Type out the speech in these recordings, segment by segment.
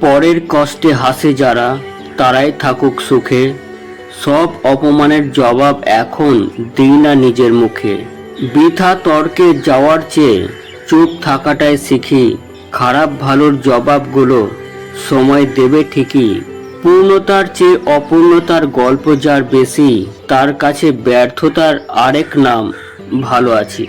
পরের কষ্টে হাসে যারা, তারাই থাকুক সুখে। সব অপমানের জবাব এখন দিই না নিজের মুখে। বৃথা তর্কে যাওয়ার চেয়ে চুপ থাকাটাই শিখি। খারাপ ভালোর জবাবগুলো সময় দেবে ঠিকই। পূর্ণতার চেয়ে অপূর্ণতার গল্প যার বেশি, তার কাছে ব্যর্থতার আরেক নাম, ভালো আছি।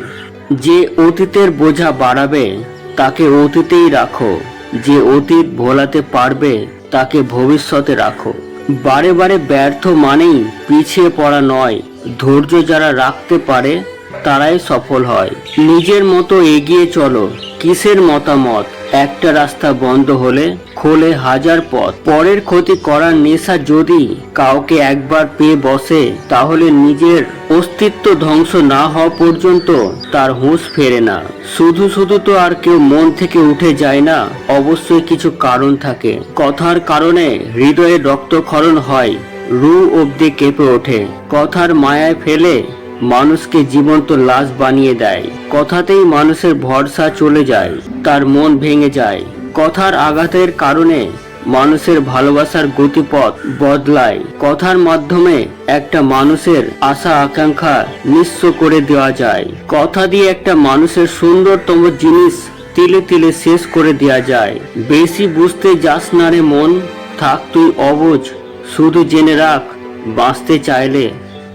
যে অতীতের বোঝা বাড়াবে, তাকে অতীতেই রাখো। যে অতীত ভোলাতে পারবে, তাকে ভবিষ্যতে রাখো। বারে বারে ব্যর্থ মানেই পিছিয়ে পড়া নয়। ধৈর্য যারা রাখতে পারে, তারাই সফল হয়। নিজের মতো এগিয়ে চলো, কিসের মতামত? একটা রাস্তা বন্ধ হলে খোলে হাজার পথ। পরের ক্ষতি করার নেশা যদি কাউকে একবার পেয়ে বসে, তাহলে নিজের অস্তিত্ব ধ্বংস না হওয়া পর্যন্ত তার হুঁশ ফেরে না। শুধু শুধু তো আর কেউ মন থেকে উঠে যায় না, অবশ্যই কিছু কারণ থাকে। কথার কারণে হৃদয়ে রক্তক্ষরণ হয় রু অব্দি কেঁপে ওঠে। কথার মায়ায় ফেলে মানুষকে জীবন্ত লাশ বানিয়ে দেয়। কথাতেই মানুষের ভরসা চলে যায়, তার মন ভেঙে যায়। কথার আঘাতের কারণে মানুষের ভালোবাসার গতিপথ বদলায়। কথার মাধ্যমে একটা মানুষের আশা আকাঙ্ক্ষা নিঃস্ব করে দেওয়া যায়। কথা দিয়ে একটা মানুষের সুন্দরতম জিনিস তিলে তিলে শেষ করে দেওয়া যায়। বেশি বুঝতে যাস না রে মন, থাক তুই অবুঝ। শুধু জেনে রাখ, বাঁচতে চাইলে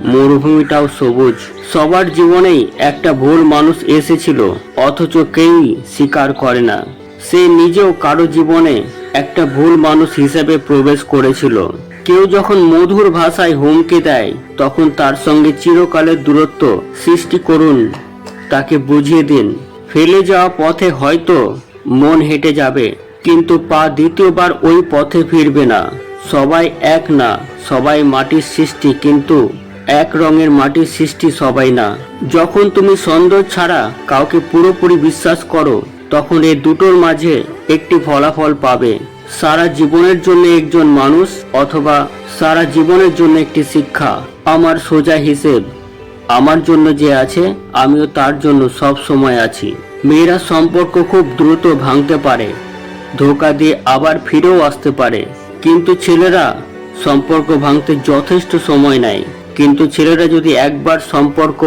মরুভূমিটাও সবুজ। সবার জীবনেই একটা ভুল মানুষ এসেছিল, অথচ কেউই স্বীকার করে না। সে নিজেও কারও জীবনে একটা ভুল মানুষ হিসেবে প্রবেশ করেছিল। কেউ যখন মধুর ভাষায় হুমকি দেয়, তখন তার সঙ্গে চিরকালের দূরত্ব সৃষ্টি করুন, তাকে বুঝিয়ে দিন। ফেলে যাওয়া পথে হয়তো মন হেঁটে যাবে, কিন্তু পা দ্বিতীয়বার ওই পথে ফিরবে না। সবাই এক না, সবাই মাটির সৃষ্টি, কিন্তু এক রঙের মাটির সৃষ্টি সবাই না। যখন তুমি সন্দেহ ছাড়া কাউকে পুরোপুরি বিশ্বাস করো, তখন এই দুটোর মাঝে একটি ফলাফল পাবে। সারা জীবনের জন্য একজন মানুষ অথবা সারা জীবনের জন্য একটি শিক্ষা। আমার সোজা হিসেব, আমার জন্য যে আছে, আমিও তার জন্য সব সময় আছি। মেয়েরা সম্পর্ক খুব দ্রুত ভাঙতে পারে, ধোকা দিয়ে আবার ফিরেও আসতে পারে। কিন্তু ছেলেরা সম্পর্ক ভাঙতে যথেষ্ট সময় নেয়। কিন্তু ছেলেরা যদি একবার সম্পর্ক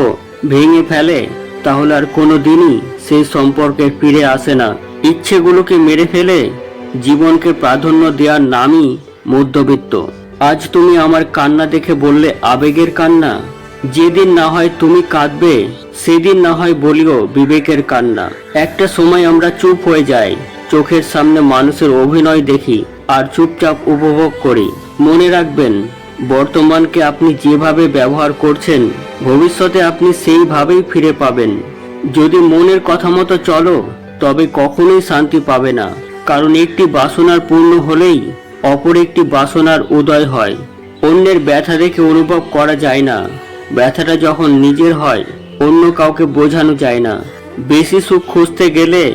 ভেঙে ফেলে, তাহলে আর কোনো দিনই সেই সম্পর্কে ফিরে আসে না। ইচ্ছেগুলোকে মেরে ফেলে, জীবনকে প্রাধান্য দেওয়ার নামই মধ্যবিত্ত। আজ তুমি আমার কান্না দেখে বললে আবেগের কান্না। যেদিন না হয় তুমি কাঁদবে, সেদিন না হয় বলিও বিবেকের কান্না। একটা সময় আমরা চুপ হয়ে যাই, চোখের সামনে মানুষের অভিনয় দেখি আর চুপচাপ উপভোগ করি। মনে রাখবেন বর্তমানকে আপনি যেভাবে ব্যবহার করছেন, ভবিষ্যতে আপনি সেইভাবেই ফিরে পাবেন। যদি মনের কথা মতো চলো, তবে কখনোই শান্তি পাবে না। কারণ একটি বাসনার পূর্ণ হলেই অপর একটি বাসনার উদয় হয়। অন্যের ব্যথা দেখে অনুভব করা যায় না। ব্যথাটা যখন নিজের হয়, অন্য কাউকে বোঝানো যায় না। বেশি সুখ খুঁজতে গেলে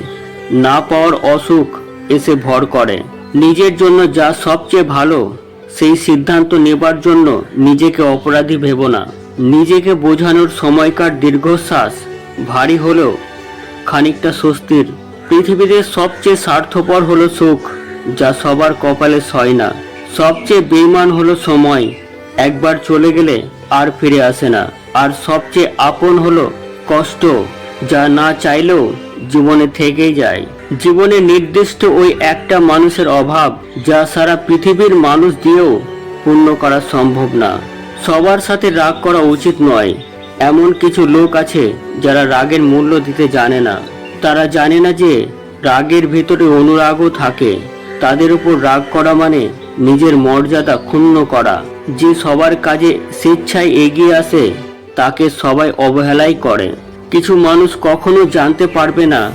না পাওয়ার অসুখ এসে ভর করে। নিজের জন্য যা সবচেয়ে ভালো সেই সিদ্ধান্ত নেবার জন্য নিজেকে অপরাধী ভেব না। নিজেকে বোঝানোর সময়কার দীর্ঘশ্বাস ভারী হলেও খানিকটা স্বস্তির। পৃথিবীতে সবচেয়ে স্বার্থপর হলো সুখ, যা সবার কপালে সয় না। সবচেয়ে বেইমান হলো সময়, একবার চলে গেলে আর ফিরে আসে না। আর সবচেয়ে আপন হলো কষ্ট, যা না চাইলেও জীবনে থেকেই যায়। জীবনে নির্দিষ্ট ওই একটা মানুষের অভাব যা সারা পৃথিবীর মানুষ দিয়েও পূর্ণ করা সম্ভব না। সবার সাথে রাগ করা উচিত নয়। এমন কিছু লোক আছে যারা রাগের মূল্য দিতে জানে না। তারা জানে না যে রাগের ভেতরে অনুরাগও থাকে। তাদের উপর রাগ করা মানে নিজের মর্যাদা ক্ষুণ্ণ করা। যে সবার কাজে স্বেচ্ছায় এগিয়ে আসে, তাকে সবাই অবহেলাই করে। কিছু মানুষ কখনো জানতে পারবে না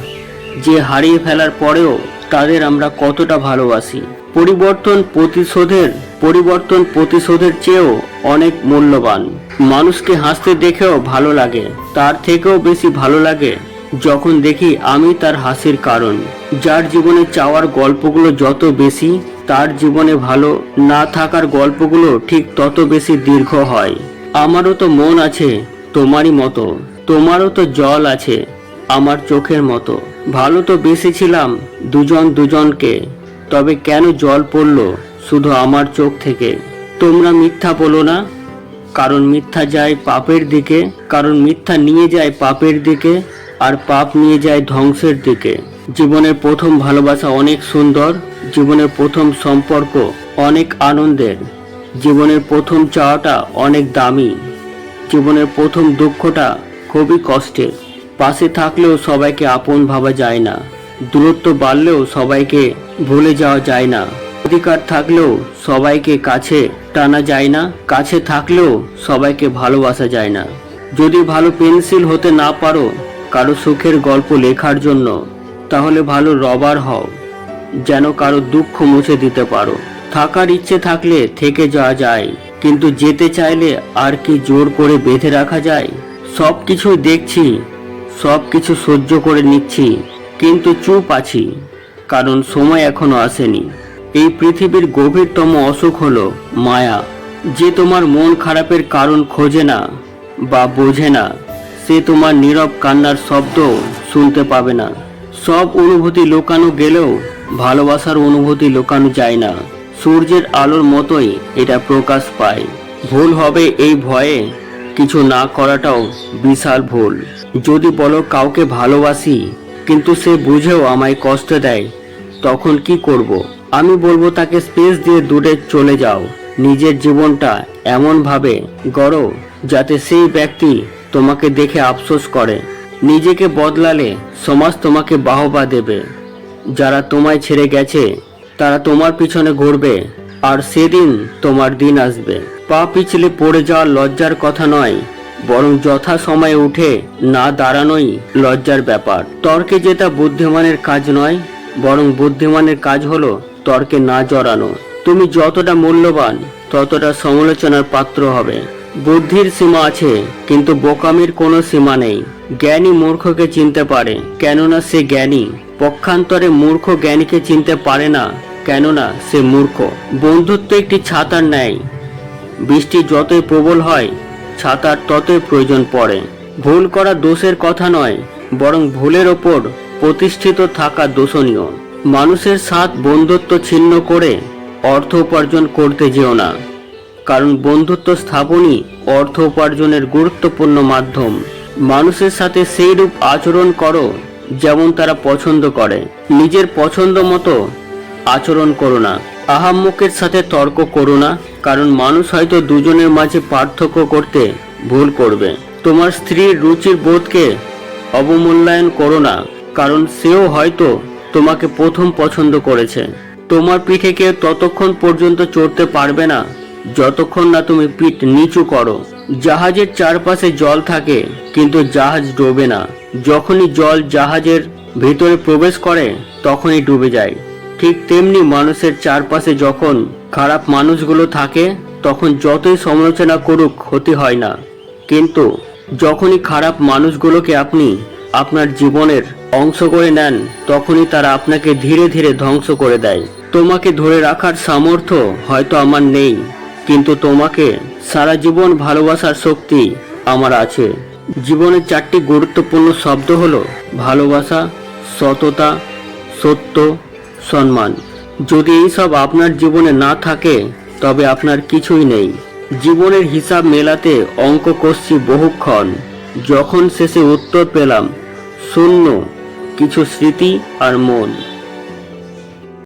যে হারিয়ে ফেলার পরেও তাদের আমরা কতটা ভালোবাসি। পরিবর্তন প্রতিশোধের পরিবর্তন প্রতিশোধের চেয়েও অনেক মূল্যবান। মানুষকে হাসতে দেখেও ভালো লাগে, তার থেকেও বেশি ভালো লাগে যখন দেখি আমি তার হাসির কারণ। যার জীবনে চাওয়ার গল্পগুলো যত বেশি, তার জীবনে ভালো না থাকার গল্পগুলো ঠিক তত বেশি দীর্ঘ হয়। আমারও তো মন আছে তোমারই মতো, তোমারও তো জল আছে আমার চোখের মতো। ভালো তো বেশি ছিলাম দুজন দুজনকে, তবে কেন জল পড়ল শুধু আমার চোখ থেকে? তোমরা মিথ্যা বলো না। কারণ মিথ্যা যায় পাপের দিকে, কারণ মিথ্যা নিয়ে যায় পাপের দিকে, আর পাপ নিয়ে যায় ধ্বংসের দিকে। জীবনের প্রথম ভালোবাসা অনেক সুন্দর, জীবনের প্রথম সম্পর্ক অনেক আনন্দের, জীবনের প্রথম চাওয়াটা অনেক দামি, জীবনের প্রথম দুঃখটা খুবই কষ্টের। পাশে থাকলেও সবাইকে আপন ভাবা যায় না। দূরত্ব বাড়লেও সবাইকে ভুলে যাওয়া যায় না। অধিকার থাকলেও সবাইকে কাছে টানা যায় না। কাছে থাকলেও সবাইকে ভালোবাসা যায় না। যদি ভালো পেন্সিল হতে না পারো, কারও সুখের গল্প লেখার জন্য, তাহলে ভালো রবার হও। যেন কারও দুঃখ মুছে দিতে পারো। থাকার ইচ্ছে থাকলে থেকে যাওয়া যায়, কিন্তু যেতে চাইলে আর কি জোর করে বেঁধে রাখা যায়? সব কিছুই দেখছি সব কিছু সহ্য করে নিচ্ছি, কিন্তু চুপ আছি, কারণ সময় এখনও আসেনি। এই পৃথিবীর গভীরতম অসুখ হলো মায়া, যে তোমার মন খারাপের কারণ খোঁজে না বা বোঝে না, সে তোমার নীরব কান্নার শব্দ শুনতে পাবে না। সব অনুভূতি লুকানো গেলেও ভালোবাসার অনুভূতি লুকানো যায় না। সূর্যের আলোর মতোই এটা প্রকাশ পায়। ভুল হবে এই ভয়ে কিছু না করাটাও বিশাল ভুল। যদি বলো কাউকে ভালোবাসি, কিন্তু সে বুঝেও আমায় কষ্ট দেয়, তখন কি করব? আমি বলব তাকে স্পেস দিয়ে দূরে চলে যাও। নিজের জীবনটা এমনভাবে গড়ো যাতে সেই ব্যক্তি তোমাকে দেখে আফসোস করে। নিজেকে বদলালে সমাজ তোমাকে বাহবা দেবে। যারা তোমায় ছেড়ে গেছে, তারা তোমার পিছনে ঘুরবে। আর সেদিন তোমার দিন আসবে। পা পিছলে পড়ে যাওয়া লজ্জার কথা নয়, বরং যথা সময়ে উঠে না দাঁড়ানোই লজ্জার ব্যাপার। তর্কে যেটা বুদ্ধিমানের কাজ নয়, বরং বুদ্ধিমানের কাজ হলো তর্কে না জড়ানো। তুমি যতটা মূল্যবান, ততটা সমালোচনার পাত্র হবে। বুদ্ধির সীমা আছে, কিন্তু বোকামির কোনো সীমা নেই। জ্ঞানী মূর্খকে চিনতে পারে, কেননা সে জ্ঞানী। পক্ষান্তরে মূর্খ জ্ঞানীকে চিনতে পারে না। কেননা সে মূর্খ। বন্ধুত্ব একটি ছাতার ন্যায়। বৃষ্টি যতই প্রবল হয়, ছাতার ততই প্রয়োজন পড়ে। ভুল করা দোষের কথা নয়, বরং ভুলের ওপর প্রতিষ্ঠিত থাকা দোষণীয়। মানুষের সাথ বন্ধুত্ব ছিন্ন করে অর্থ উপার্জন করতে যেও না। কারণ বন্ধুত্ব স্থাপনই অর্থ উপার্জনের গুরুত্বপূর্ণ মাধ্যম। মানুষের সাথে সেই রূপ আচরণ করো যেমন তারা পছন্দ করে। নিজের পছন্দ মতো আচরণ করো না। আহাম্মকের সাথে তর্ক করো না, কারণ মানুষ হয়তো দুজনের মাঝে পার্থক্য করতে ভুল করবে। তোমার স্ত্রীর রুচির বোধকে অবমূল্যায়ন করো না, কারণ সেও হয়তো তোমাকে প্রথম পছন্দ করেছে। তোমার পিঠে কেউ ততক্ষণ পর্যন্ত চড়তে পারবে না, যতক্ষণ না তুমি পিঠ নিচু করো। জাহাজের চারপাশে জল থাকে, কিন্তু জাহাজ ডোবে না। যখনই জল জাহাজের ভিতরে প্রবেশ করে, তখনই ডুবে যায়। ঠিক তেমনি মানুষের চারপাশে যখন খারাপ মানুষগুলো থাকে, তখন যতই সমালোচনা করুক ক্ষতি হয় না। কিন্তু যখনই খারাপ মানুষগুলোকে আপনি আপনার জীবনের অংশ করে নেন, তখনই তারা আপনাকে ধীরে ধীরে ধ্বংস করে দেয়। তোমাকে ধরে রাখার সামর্থ্য হয়তো আমার নেই, কিন্তু তোমাকে সারা জীবন ভালোবাসার শক্তি আমার আছে। জীবনের চারটি গুরুত্বপূর্ণ শব্দ হলো ভালোবাসা, সততা, সত্য সম্মান। যদি এইসব আপনার জীবনে না থাকে, তবে আপনার কিছুই নেই। জীবনের হিসাব মেলাতে অঙ্ক কষছি বহুক্ষণ। যখন শেষে উত্তর পেলাম, শূন্য, কিছু স্মৃতি আর মন।